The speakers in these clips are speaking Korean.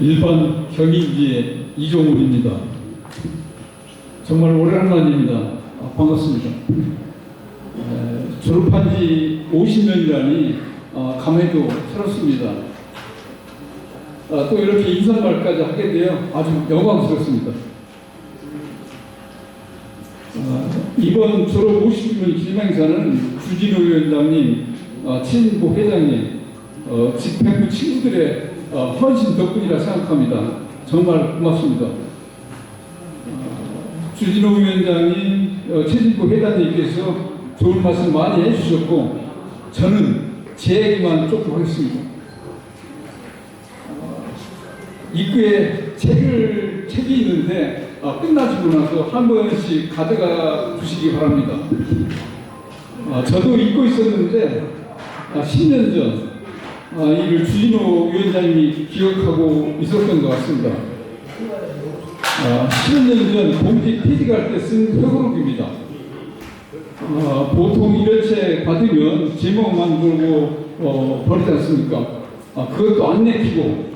일반 경인지의 이종훈입니다. 정말 오래간만입니다. 아, 반갑습니다. 에, 졸업한 지 50년이라니 아, 감회도 새롭습니다. 아, 또 이렇게 인사말까지 하게 되어 아주 영광스럽습니다. 아, 이번 졸업 50주년 기념행사는 주진우 위원장님, 아, 친보 회장님, 어, 집행부 친구들의 어, 헌신 덕분이라 생각합니다. 정말 고맙습니다. 어, 주진우 위원장님, 어, 최진보 회장님께서 좋은 말씀 많이 해주셨고 저는 제 얘기만 조금 하겠습니다. 어, 입구에 책을 책이 있는데 어, 끝나지고 나서 한 번씩 가져가 주시기 바랍니다. 어, 저도 잊고 있었는데 아, 10년 전 아, 이를 주진호 위원장님이 기억하고 있었던 것 같습니다. 아, 10년 전 공직 퇴직할 때 쓴 회고록입니다. 아, 보통 이런 책 받으면 제목만 걸고 어, 버리지 않습니까? 아, 그것도 안 내키고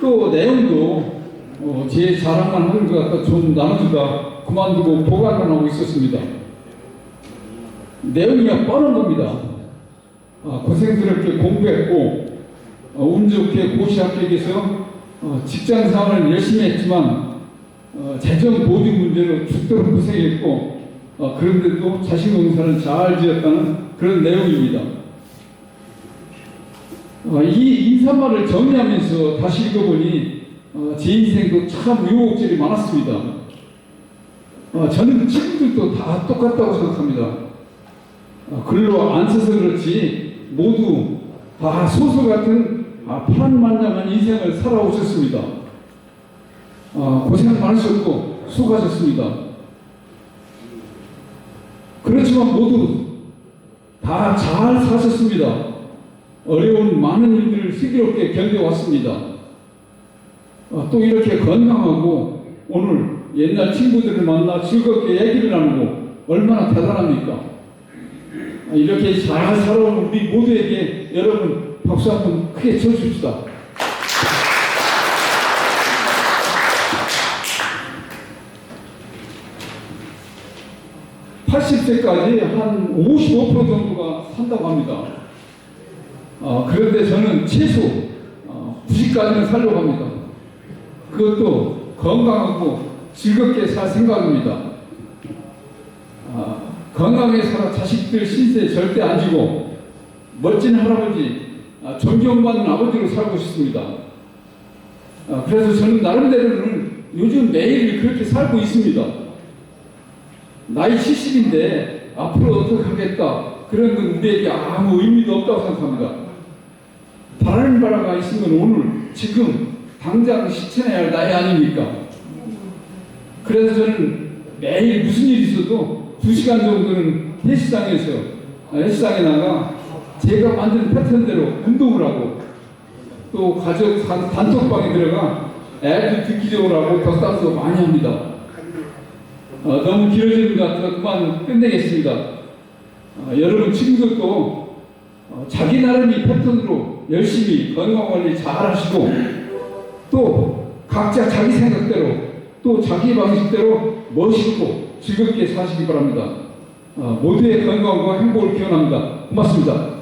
또 내용도 어, 제 자랑만 하는 것 같다 좀 나눠주다 그만두고 보관을 하고 있었습니다. 내용이 뻔한 겁니다. 아, 고생스럽게 공부했고 어, 운 좋게 고시 합격해서 어, 직장 생활을 열심히 했지만 어, 재정 보증 문제로 죽도록 고생했고 어, 그런데도 자식 농사를 잘 지었다는 그런 내용입니다. 어, 이 인사말을 정리하면서 다시 읽어보니 어, 제 인생도 참 유혹질이 많았습니다. 어, 저는 친구들도 다 똑같다고 생각합니다. 어, 글로 안 써서 그렇지 모두 다 소설 같은 아, 파란만장한 인생을 살아오셨습니다. 어, 고생 많으셨고 수고하셨습니다. 그렇지만 모두 다 잘 사셨습니다. 어려운 많은 일들을 슬기롭게 견뎌왔습니다. 어, 또 이렇게 건강하고 오늘 옛날 친구들을 만나 즐겁게 얘기를 나누고 얼마나 대단합니까? 아, 이렇게 잘 살아온 우리 모두에게 여러분 박수 한 번 크게 쳐주십시다. (80세까지) 한 (55% 정도가 산다고 합니다. 어, 그런데 저는 최소 어, 90까지는 살려고 합니다. 그것도 건강하고 즐겁게 살 생각입니다. 아, 건강하게 살아 자식들 신세 절대 안 지고 멋진 할아버지, 아, 존경받는 아버지로 살고 싶습니다. 아, 그래서 저는 나름대로는 요즘 매일 그렇게 살고 있습니다. 나이 70인데 앞으로 어떻게 하겠다 그런 건 우리에게 아무 의미도 없다고 생각합니다. 바라는 바라가 있으면 오늘 지금 당장 실천해야 할 나이 아닙니까? 그래서 저는 매일 무슨 일이 있어도 두 시간 정도는 헬스장에서 아, 헬스장에 나가 제가 만든 패턴대로 운동을 하고 또 가족 단- 단톡방에 들어가 애들 듣기적으로 하고 덕담도 많이 합니다. 어, 너무 길어지는 것 같아서 그만 끝내겠습니다. 어, 여러분 친구들도 어, 자기 나름의 패턴으로 열심히 건강관리 잘 하시고 또 각자 자기 생각대로 또 자기 방식대로 멋있고 즐겁게 사시기 바랍니다. 어, 모두의 건강과 행복을 기원합니다. 고맙습니다.